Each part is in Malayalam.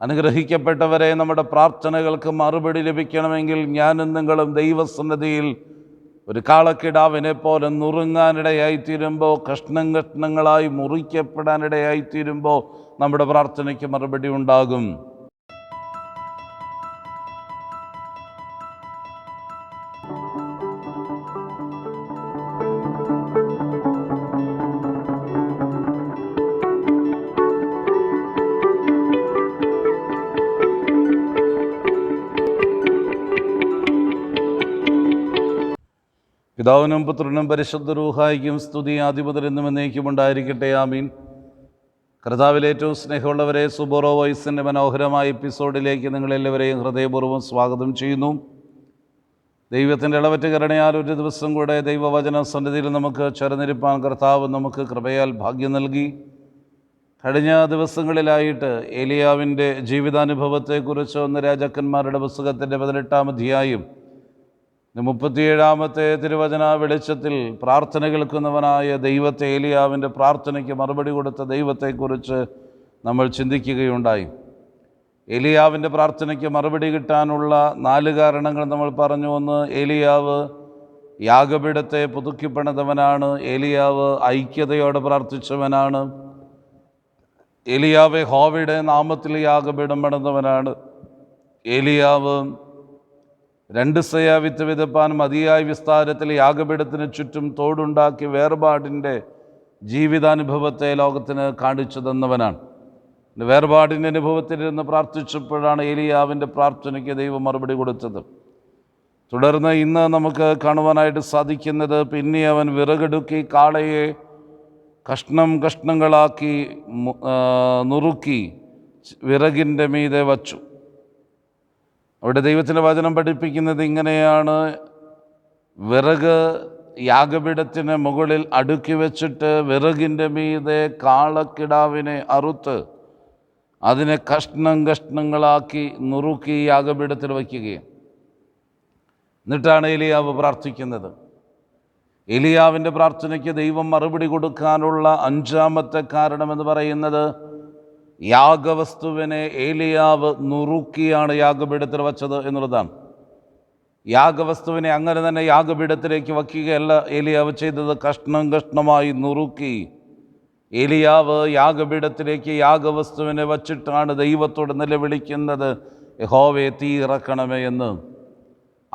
അനുഗ്രഹിക്കപ്പെട്ടവരെ നമ്മുടെ പ്രാർത്ഥനകൾക്ക് മറുപടി ലഭിക്കണമെങ്കിൽ ഞാനും നിങ്ങളും ദൈവസന്നതിയിൽ ഒരു കാളക്കിടാവിനെ പോലെ നുറുങ്ങാനിടയായിത്തീരുമ്പോൾ കഷ്ണം കഷ്ണങ്ങളായി മുറിക്കപ്പെടാനിടയായിത്തീരുമ്പോൾ നമ്മുടെ പ്രാർത്ഥനയ്ക്ക് മറുപടി ഉണ്ടാകും. പിതാവിനും പുത്രനും പരിശുദ്ധ റൂഹായിക്കും സ്തുതി ആദിമുതൽ എന്നും എന്നേക്കും ഉണ്ടായിരിക്കട്ടെ ആമീൻ കർത്താവിലേറ്റവും സ്നേഹമുള്ളവരെ സുബോറോ വോയിസിന്റെ മനോഹരമായ എപ്പിസോഡിലേക്ക് നിങ്ങളെല്ലാവരെയും ഹൃദയപൂർവം സ്വാഗതം ചെയ്യുന്നു. ദൈവത്തിന്റെ ഇളവറ്റ് കരുണയാൽ ഒരു ദിവസം കൂടെ ദൈവവചന സന്നിധിയിൽ നമുക്ക് ചേർന്നിരിപ്പാൻ കർത്താവ് നമുക്ക് കൃപയാൽ ഭാഗ്യം നൽകി. കഴിഞ്ഞ ദിവസങ്ങളിലായിട്ട് ഏലിയാവിന്റെ ജീവിതാനുഭവത്തെക്കുറിച്ച് ഒന്ന് രാജാക്കന്മാരുടെ പുസ്തകത്തിന്റെ പതിനെട്ടാം അധ്യായം മുപ്പത്തിയേഴാമത്തെ തിരുവചന വെളിച്ചത്തിൽ പ്രാർത്ഥന കേൾക്കുന്നവനായ ദൈവത്തെ ഏലിയാവിന്റെ പ്രാർത്ഥനയ്ക്ക് മറുപടി കൊടുത്ത ദൈവത്തെക്കുറിച്ച് നമ്മൾ ചിന്തിക്കുകയുണ്ടായി. ഏലിയാവിന്റെ പ്രാർത്ഥനയ്ക്ക് മറുപടി കിട്ടാനുള്ള നാല് കാരണങ്ങൾ നമ്മൾ പറഞ്ഞു. ഒന്ന് ഏലിയാവ് യാഗപീഠത്തെ പുതുക്കിപ്പണിതവനാണ്. ഏലിയാവ് ഐക്യതയോടെ പ്രാർത്ഥിച്ചവനാണ്. ഏലിയാവ് ഹോവയുടെ നാമത്തിൽ യാഗപീഠം പണിതവനാണ്. ഏലിയാവ് രണ്ട് സയ വിത്ത് വിതപ്പാൻ മതിയായ വിസ്താരത്തിൽ യാഗപീഠത്തിന് ചുറ്റും തോടുണ്ടാക്കി വേർപാടിന്റെ ജീവിതാനുഭവത്തെ ലോകത്തിന് കാണിച്ചു തന്നവനാണ്. വേർപാടിന്റെ അനുഭവത്തിലിരുന്ന് പ്രാർത്ഥിച്ചപ്പോഴാണ് ഏലിയാവിന്റെ പ്രാർത്ഥനയ്ക്ക് ദൈവം മറുപടി കൊടുത്തത്. തുടർന്ന് ഇന്ന് നമുക്ക് കാണുവാനായിട്ട് സാധിക്കുന്നത് പിന്നെ അവൻ വിറകെടുക്കി കാളയെ കഷ്ണം കഷ്ണങ്ങളാക്കി നുറുക്കി വിറകിന്റെ മീതെ വച്ചു. അവിടെ ദൈവത്തിന്റെ വചനം പഠിപ്പിക്കുന്നത് ഇങ്ങനെയാണ്. വിറക് യാഗപീഠത്തിന് മുകളിൽ അടുക്കി വെച്ചിട്ട് വിറകിന്റെ മീതെ കാളക്കിടാവിനെ അറുത്ത് അതിനെ കഷ്ണം കഷ്ണങ്ങളാക്കി നുറുക്കി യാഗപീഠത്തിൽ വയ്ക്കുകയും. എന്നിട്ടാണ് എലിയാവ് പ്രാർത്ഥിക്കുന്നത്. എലിയാവിന്റെ പ്രാർത്ഥനയ്ക്ക് ദൈവം മറുപടി കൊടുക്കാനുള്ള അഞ്ചാമത്തെ കാരണമെന്ന് പറയുന്നത് യാഗവസ്തുവിനെ ഏലിയാവ് നുറുക്കിയാണ് യാഗപീഠത്തിൽ വച്ചത് എന്നുള്ളതാണ്. യാഗവസ്തുവിനെ അങ്ങനെ തന്നെ യാഗപീഠത്തിലേക്ക് വയ്ക്കുകയല്ല ഏലിയാവ് ചെയ്തത്. കഷ്ണം കഷ്ണമായി നുറുക്കി ഏലിയാവ് യാഗപീഠത്തിലേക്ക് യാഗവസ്തുവിനെ വച്ചിട്ടാണ് ദൈവത്തോട് നിലവിളിക്കുന്നത്. യഹോവയെ തീ ഇറക്കണമേ എന്ന്.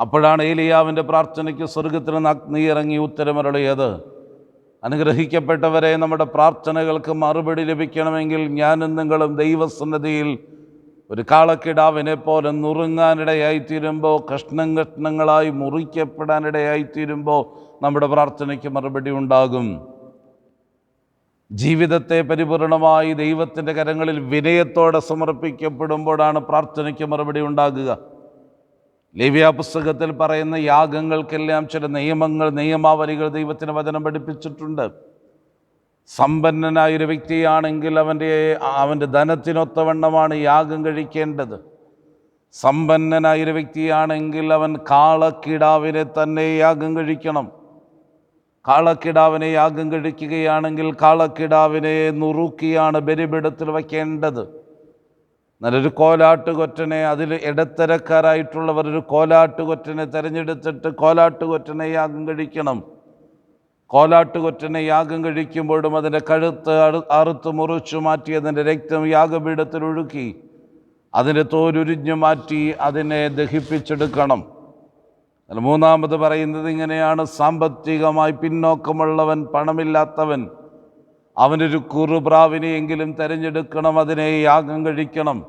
അപ്പോഴാണ് ഏലിയാവിന്റെ പ്രാർത്ഥനയ്ക്ക് സ്വർഗത്തിൽ നിന്ന് അഗ്നി ഉത്തരമരുളിയത്. അനുഗ്രഹിക്കപ്പെട്ടവരെ നമ്മുടെ പ്രാർത്ഥനകൾക്ക് മറുപടി ലഭിക്കണമെങ്കിൽ ഞാനും നിങ്ങളും ദൈവസന്നതിയിൽ ഒരു കാളക്കിടാവിനെ പോലെ നുറുങ്ങാനിടയായിത്തീരുമ്പോൾ കഷ്ണം കഷ്ണങ്ങളായി മുറിക്കപ്പെടാനിടയായിത്തീരുമ്പോൾ നമ്മുടെ പ്രാർത്ഥനയ്ക്ക് മറുപടി ഉണ്ടാകും. ജീവിതത്തെ പരിപൂർണമായി ദൈവത്തിന്റെ കരങ്ങളിൽ വിനയത്തോടെ സമർപ്പിക്കപ്പെടുമ്പോഴാണ് പ്രാർത്ഥനയ്ക്ക് മറുപടി ഉണ്ടാകുക. ലേവ്യ പുസ്തകത്തിൽ പറയുന്ന യാഗങ്ങൾക്കെല്ലാം ചില നിയമങ്ങൾ നിയമാവലികൾ ദൈവത്തിന് വചനം പഠിപ്പിച്ചിട്ടുണ്ട്. സമ്പന്നനായൊരു വ്യക്തിയാണെങ്കിൽ അവന്റെ അവന്റെ ധനത്തിനൊത്തവണ്ണമാണ് യാഗം കഴിക്കേണ്ടത്. സമ്പന്നനായൊരു വ്യക്തിയാണെങ്കിൽ അവൻ കാളക്കിടാവിനെ തന്നെ യാഗം കഴിക്കണം. കാളക്കിടാവിനെ യാഗം കഴിക്കുകയാണെങ്കിൽ കാളക്കിടാവിനെ നുറുക്കിയാണ് ബലിപിടത്തിൽ വയ്ക്കേണ്ടത്. നല്ലൊരു കോലാട്ടുകൊറ്റനെ അതിൽ ഇടത്തരക്കാരായിട്ടുള്ളവർ ഒരു കോലാട്ടുകൊറ്റനെ തിരഞ്ഞെടുത്തിട്ട് കോലാട്ടുകൊറ്റനെ യാഗം കഴിക്കണം. കോലാട്ടുകൊറ്റനെ യാഗം കഴിക്കുമ്പോഴും അതിന്റെ കഴുത്ത് അറു അറുത്ത് മുറിച്ചു മാറ്റി അതിന്റെ രക്തം യാഗപീഠത്തിൽ ഒഴുക്കി അതിന്റെ തോലുരിഞ്ഞു മാറ്റി അതിനെ ദഹിപ്പിച്ചെടുക്കണം. മൂന്നാമത് പറയുന്നത് ഇങ്ങനെയാണ് സാമ്പത്തികമായി പിന്നോക്കമുള്ളവൻ പണമില്ലാത്തവൻ. അവനൊരു കുറുപ്രാവിനെയെങ്കിലും തിരഞ്ഞെടുക്കണം അതിനെ യാഗം കഴിക്കണം.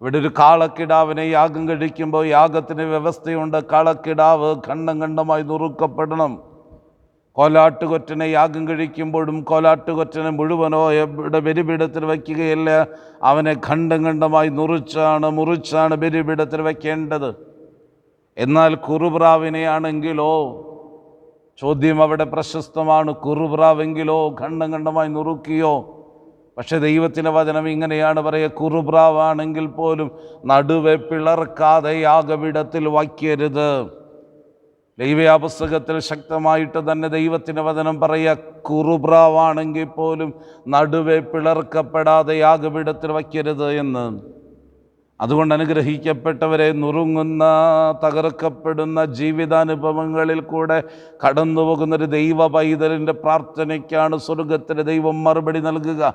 ഇവിടെ ഒരു കാളക്കിടാവിനെ യാഗം കഴിക്കുമ്പോൾ യാഗത്തിന് വ്യവസ്ഥയുണ്ട്. കാളക്കിടാവ് ഖണ്ഡം ഖണ്ഡമായി നുറുക്കപ്പെടണം. കോലാട്ടുകൊറ്റനെ യാഗം കഴിക്കുമ്പോഴും കോലാട്ടുകൊറ്റനെ മുഴുവനോ ഇവിടെ ബലിപീഠത്തിൽ വയ്ക്കുകയല്ല അവനെ ഖണ്ഡം ഖണ്ഡമായി നുറിച്ചാണ് മുറിച്ചാണ് ബലിപീഠത്തിൽ വയ്ക്കേണ്ടത്. എന്നാൽ കുറുപ്രാവിനെയാണെങ്കിലോ ചോദ്യം അവിടെ പ്രശസ്തമാണ്. കുറുപ്രാവെങ്കിലോ ഖണ്ഡം ഖണ്ഡമായി നുറുക്കിയോ? പക്ഷെ ദൈവത്തിന്റെ വചനം ഇങ്ങനെയാണ് പറയുക. കുറുപ്രാവാണെങ്കിൽ പോലും നടുവെ പിളർക്കാതെ യാഗപീഠത്തിൽ വയ്ക്കരുത്. ദൈവയാ പുസ്തകത്തിൽ ശക്തമായിട്ട് തന്നെ ദൈവത്തിന്റെ വചനം പറയുക. കുറുപ്രാവാണെങ്കിൽ പോലും നടുവെ പിളർക്കപ്പെടാതെ യാഗപീഠത്തിൽ വയ്ക്കരുത് എന്ന്. അതുകൊണ്ട് അനുഗ്രഹിക്കപ്പെട്ടവരെ നുറുങ്ങുന്ന തകർക്കപ്പെടുന്ന ജീവിതാനുഭവങ്ങളിൽ കൂടെ കടന്നു പോകുന്നൊരു ദൈവ പൈതലിന്റെ പ്രാർത്ഥനയ്ക്കാണ് സ്വർഗത്തിലെ ദൈവം മറുപടി നൽകുക.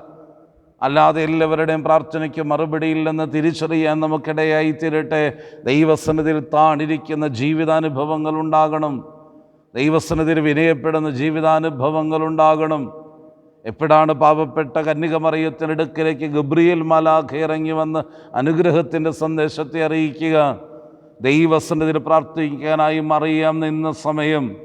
അല്ലാതെ എല്ലാവരുടെയും പ്രാർത്ഥനയ്ക്ക് മറുപടിയില്ലെന്ന് തിരിച്ചറിയാൻ നമുക്കിടയായി തീരട്ടെ. ദൈവസന്നിധിയിൽ താണിരിക്കുന്ന ജീവിതാനുഭവങ്ങൾ ഉണ്ടാകണം. ദൈവസന്നിധിയിൽ വിനയപ്പെടുന്ന ജീവിതാനുഭവങ്ങൾ ഉണ്ടാകണം. എപ്പോഴാണ് പാവപ്പെട്ട കന്യകമറിയത്തിനടുക്കിലേക്ക് ഗബ്രിയേൽ മാലാഖ ഇറങ്ങി വന്ന് അനുഗ്രഹത്തിന്റെ സന്ദേശത്തെ അറിയിക്കുക? ദൈവസന്നിധിയിൽ പ്രാർത്ഥിക്കാനായി മറിയാം നിന്ന സമയം.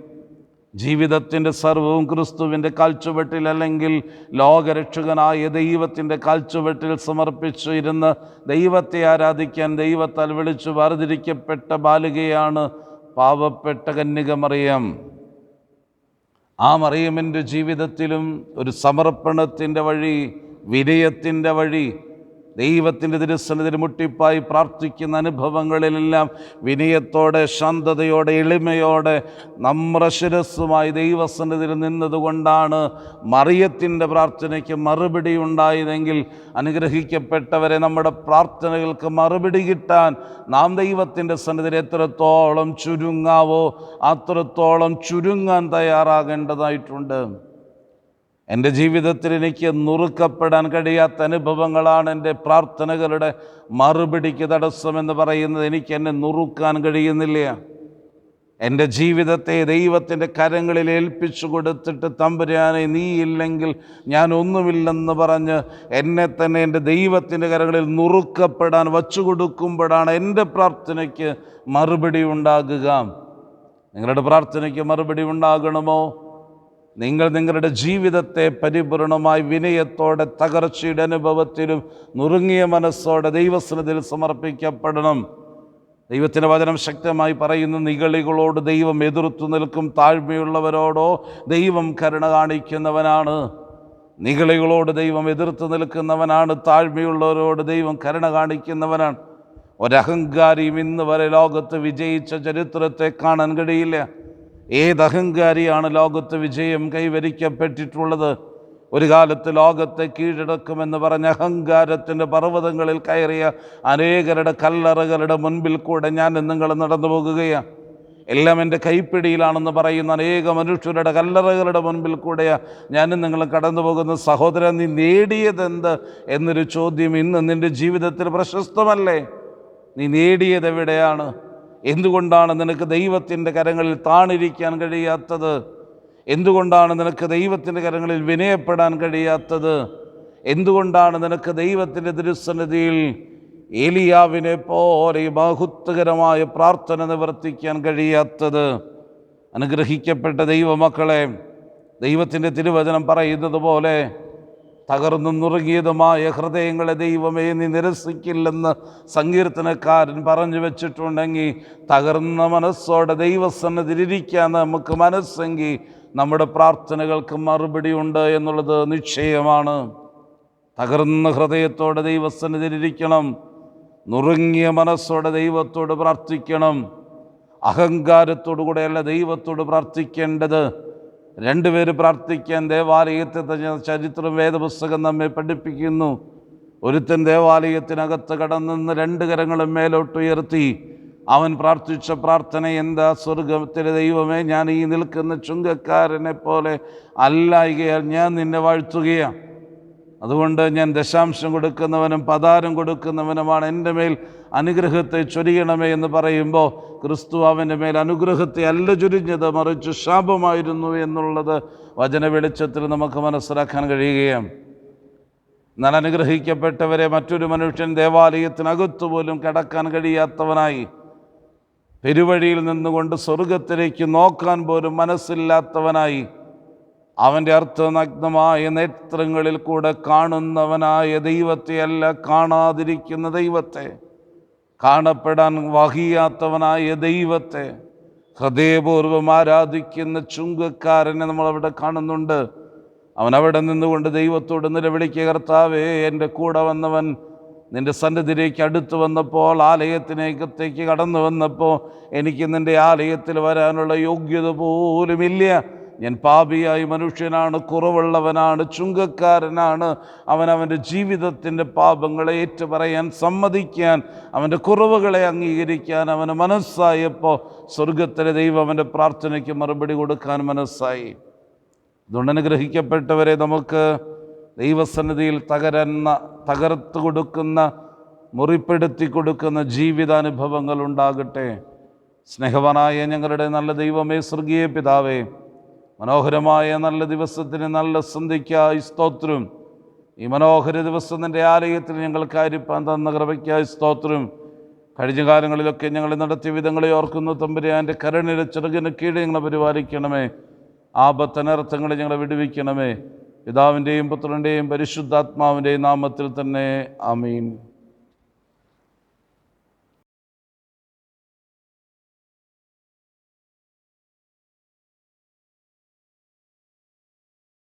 ജീവിതത്തിന്റെ സർവവും ക്രിസ്തുവിന്റെ കാൽച്ചുവെട്ടിൽ അല്ലെങ്കിൽ ലോകരക്ഷകനായ ദൈവത്തിന്റെ കാൽച്ചുവെട്ടിൽ സമർപ്പിച്ചു ഇരുന്ന് ദൈവത്തെ ആരാധിക്കാൻ ദൈവത്താൽ വിളിച്ചു വേർതിരിക്കപ്പെട്ട ബാലികയാണ് പാവപ്പെട്ട കന്യകമറിയാം. ആ മറിയമ്മന്റെ ജീവിതത്തിലും ഒരു സമർപ്പണത്തിന്റെ വഴി വിനയത്തിന്റെ വഴി ദൈവത്തിന്റെ തിരുസന്നിധിയിൽ മുട്ടിപ്പായി പ്രാർത്ഥിക്കുന്ന അനുഭവങ്ങളിലെല്ലാം വിനയത്തോടെ ശാന്തതയോടെ എളിമയോടെ നമ്രശിരസ്സുമായി ശിരസ്സുമായി ദൈവസന്നിധിയിൽ നിന്നതുകൊണ്ടാണ് മറിയത്തിന്റെ പ്രാർത്ഥനയ്ക്ക് മറുപടി ഉണ്ടായതെങ്കിൽ അനുഗ്രഹിക്കപ്പെട്ടവരെ നമ്മുടെ പ്രാർത്ഥനകൾക്ക് മറുപടി കിട്ടാൻ നാം ദൈവത്തിന്റെ സന്നിധിയിൽ എത്രത്തോളം ചുരുങ്ങാവോ അത്രത്തോളം ചുരുങ്ങാൻ തയ്യാറാകേണ്ടതായിട്ടുണ്ട്. എന്റെ ജീവിതത്തിൽ എനിക്ക് നുറുക്കപ്പെടാൻ കഴിയാത്ത അനുഭവങ്ങളാണ് എന്റെ പ്രാർത്ഥനകളുടെ മറുപടിക്ക് തടസ്സമെന്ന് പറയുന്നത്. എനിക്ക് എന്നെ നുറുക്കാൻ കഴിയുന്നില്ല. എന്റെ ജീവിതത്തെ ദൈവത്തിന്റെ കരങ്ങളിൽ ഏൽപ്പിച്ചു കൊടുത്തിട്ട് തമ്പുരാനെ നീ ഇല്ലെങ്കിൽ ഞാൻ ഒന്നുമില്ലെന്ന് പറഞ്ഞ് എന്നെ തന്നെ എന്റെ ദൈവത്തിന്റെ കരങ്ങളിൽ നുറുക്കപ്പെടാൻ വച്ചു കൊടുക്കുമ്പോഴാണ് എന്റെ പ്രാർത്ഥനയ്ക്ക് മറുപടി ഉണ്ടാകുക. നിങ്ങളുടെ പ്രാർത്ഥനയ്ക്ക് മറുപടി ഉണ്ടാകണമോ? നിങ്ങൾ നിങ്ങളുടെ ജീവിതത്തെ പരിപൂർണമായി വിനയത്തോടെ തകർച്ചയുടെ അനുഭവത്തിലും നുറുങ്ങിയ മനസ്സോടെ ദൈവസ്നതിൽ സമർപ്പിക്കപ്പെടണം. ദൈവത്തിന്റെ വചനം ശക്തമായി പറയുന്ന നികളികളോട് ദൈവം എതിർത്തു നിൽക്കും താഴ്മയുള്ളവരോടോ ദൈവം കരുണ കാണിക്കുന്നവനാണ്. നികളികളോട് ദൈവം എതിർത്ത് നിൽക്കുന്നവനാണ് താഴ്മയുള്ളവരോട് ദൈവം കരുണ കാണിക്കുന്നവനാണ്. ഒരഹങ്കാരിയും ഇന്ന് വരെ ലോകത്ത് വിജയിച്ച ചരിത്രത്തെ കാണാൻ കഴിയില്ല. ഏത് അഹങ്കാരിയാണ് ലോകത്ത് വിജയം കൈവരിക്കപ്പെട്ടിട്ടുള്ളത്? ഒരു കാലത്ത് ലോകത്തെ കീഴടക്കുമെന്ന് പറഞ്ഞ അഹങ്കാരത്തിന്റെ പർവതങ്ങളിൽ കയറിയ അനേകരുടെ കല്ലറകളുടെ മുൻപിൽ കൂടെ ഞാൻ നിങ്ങൾ നടന്നു പോകുകയാണ് എല്ലാം എന്റെ കൈപ്പിടിയിലാണെന്ന് പറയുന്ന അനേക മനുഷ്യരുടെ കല്ലറകളുടെ മുൻപിൽ കൂടെയാണ് ഞാനും നിങ്ങൾ കടന്നു പോകുന്ന. സഹോദരൻ നീ നേടിയതെന്ത്? എന്നൊരു ചോദ്യം ഇന്ന് നിന്റെ ജീവിതത്തിൽ പ്രശസ്തമല്ലേ? നീ നേടിയത് എവിടെയാണ് എന്തുകൊണ്ടാണ് നിനക്ക് ദൈവത്തിന്റെ കരങ്ങളിൽ താണിരിക്കാൻ കഴിയാത്തത്? എന്തുകൊണ്ടാണ് നിനക്ക് ദൈവത്തിന്റെ കരങ്ങളിൽ വിനയപ്പെടാൻ കഴിയാത്തത്? എന്തുകൊണ്ടാണ് നിനക്ക് ദൈവത്തിന്റെ ദുരുസന്നിധിയിൽ ഏലിയാവിനെ പോലെ ബാഹുത്വകരമായ പ്രാർത്ഥന നിവർത്തിക്കാൻ കഴിയാത്തത്? അനുഗ്രഹിക്കപ്പെട്ട ദൈവമക്കളെ ദൈവത്തിന്റെ തിരുവചനം പറയുന്നത് പോലെ തകർന്നും നുറുങ്ങിയതുമായ ഹൃദയങ്ങളെ ദൈവമേ നീ നിരസിക്കില്ലെന്ന് സങ്കീർത്തനക്കാരൻ പറഞ്ഞു വെച്ചിട്ടുണ്ടെങ്കിൽ തകർന്ന മനസ്സോടെ ദൈവസന്നതിരിക്കാൻ നമുക്ക് മനസ്സെങ്കിൽ നമ്മുടെ പ്രാർത്ഥനകൾക്ക് മറുപടി ഉണ്ട് എന്നുള്ളത് നിശ്ചയമാണ്. തകർന്ന ഹൃദയത്തോടെ ദൈവസന്നതിരിക്കണം നുറുങ്ങിയ മനസ്സോടെ ദൈവത്തോട് പ്രാർത്ഥിക്കണം. അഹങ്കാരത്തോടു കൂടെയല്ല ദൈവത്തോട് പ്രാർത്ഥിക്കേണ്ടത്. രണ്ടുപേര് പ്രാർത്ഥിക്കാൻ ദേവാലയത്തെ തന്നെ ചരിത്രം വേദപുസ്തകം നമ്മെ പഠിപ്പിക്കുന്നു. ഒരുത്തൻ ദേവാലയത്തിനകത്ത് കടന്നിന്ന് രണ്ട് കരങ്ങളും മേലോട്ടുയർത്തി അവൻ പ്രാർത്ഥിച്ച പ്രാർത്ഥന എന്താ? സ്വർഗത്തിലെ ദൈവമേ ഞാൻ ഈ നിൽക്കുന്ന ചുങ്കക്കാരനെ പോലെ അല്ലായികയാൽ ഞാൻ നിന്നെ വാഴ്ത്തുകയാണ്. അതുകൊണ്ട് ഞാൻ ദശാംശം കൊടുക്കുന്നവനും പതാരം കൊടുക്കുന്നവനുമാണ് എന്റെ മേൽ അനുഗ്രഹത്തെ ചൊരിയണമേ എന്ന് പറയുമ്പോൾ ക്രിസ്തു അവന്റെ മേൽ അനുഗ്രഹത്തെ അല്ല ചുരിഞ്ഞത് മറിച്ച് ശാപമായിരുന്നു എന്നുള്ളത് വചന വെളിച്ചത്തിൽ നമുക്ക് മനസ്സിലാക്കാൻ കഴിയുകയാണ് എന്നാൽ അനുഗ്രഹിക്കപ്പെട്ടവരെ മറ്റൊരു മനുഷ്യൻ ദേവാലയത്തിനകത്തു പോലും കടക്കാൻ കഴിയാത്തവനായി പെരുവഴിയിൽ നിന്നുകൊണ്ട് സ്വർഗത്തിലേക്ക് നോക്കാൻ പോലും മനസ്സില്ലാത്തവനായി അവന്റെ അർത്ഥനഗ്നമായ നേത്രങ്ങളിൽ കൂടെ കാണുന്നവനായ ദൈവത്തെയല്ല കാണാതിരിക്കുന്ന ദൈവത്തെ. കാണപ്പെടാൻ വഹിയാത്തവനായ ദൈവത്തെ. ഹൃദയപൂർവം ആരാധിക്കുന്ന ചുങ്കക്കാരനെ നമ്മളവിടെ കാണുന്നുണ്ട്. അവൻ അവിടെ നിന്നുകൊണ്ട് ദൈവത്തോട് നിലവിളിക്കുക കർത്താവേ എന്റെ കൂടെ വന്നവൻ നിന്റെ സന്നിധിയിലേക്ക് അടുത്ത് വന്നപ്പോൾ ആലയത്തിനേക്കത്തേക്ക് കടന്നു വന്നപ്പോൾ എനിക്ക് നിന്റെ ആലയത്തിൽ വരാനുള്ള യോഗ്യത പോലുമില്ല. ഞാൻ പാപിയായി മനുഷ്യനാണ് കുറവുള്ളവനാണ് ചുങ്കക്കാരനാണ്. അവൻ അവന്റെ ജീവിതത്തിന്റെ പാപങ്ങളെ ഏറ്റുപറയാൻ സമ്മതിക്കാൻ അവന്റെ കുറവുകളെ അംഗീകരിക്കാൻ അവന് മനസ്സായപ്പോൾ സ്വർഗത്തിലെ ദൈവം അവന്റെ പ്രാർത്ഥനയ്ക്ക് മറുപടി കൊടുക്കാൻ മനസ്സായി. അതുകൊണ്ട് നമുക്ക് ദൈവസന്നിധിയിൽ തകരുന്ന തകർത്ത് കൊടുക്കുന്ന മുറിപ്പെടുത്തി കൊടുക്കുന്ന ജീവിതാനുഭവങ്ങൾ ഉണ്ടാകട്ടെ. സ്നേഹവാനായ ഞങ്ങളുടെ നല്ല ദൈവമേ സ്വർഗീയ പിതാവേ മനോഹരമായ നല്ല ദിവസത്തിന് നല്ല സന്ധ്യയ്ക്കായി സ്തോത്രം. ഈ മനോഹര ദിവസം നിന്റെ ആലയത്തിൽ ഞങ്ങൾക്ക് ആയിരിക്കാൻ തന്ന കൃപയ്ക്കായി സ്തോത്രം. കഴിഞ്ഞ കാലങ്ങളിലൊക്കെ ഞങ്ങൾ നടത്തിയ വിധങ്ങളെ ഓർക്കുന്നു തമ്പുരാന്റെ കരണിലെ ചെറുകിന് കീഴ് ഞങ്ങളെ പരിപാലിക്കണമേ. ആപത്തനർത്ഥങ്ങളെ ഞങ്ങളെ വിടുവിക്കണമേ. പിതാവിന്റെയും പുത്രന്റെയും പരിശുദ്ധാത്മാവിന്റെയും നാമത്തിൽ തന്നെ ആമീൻ.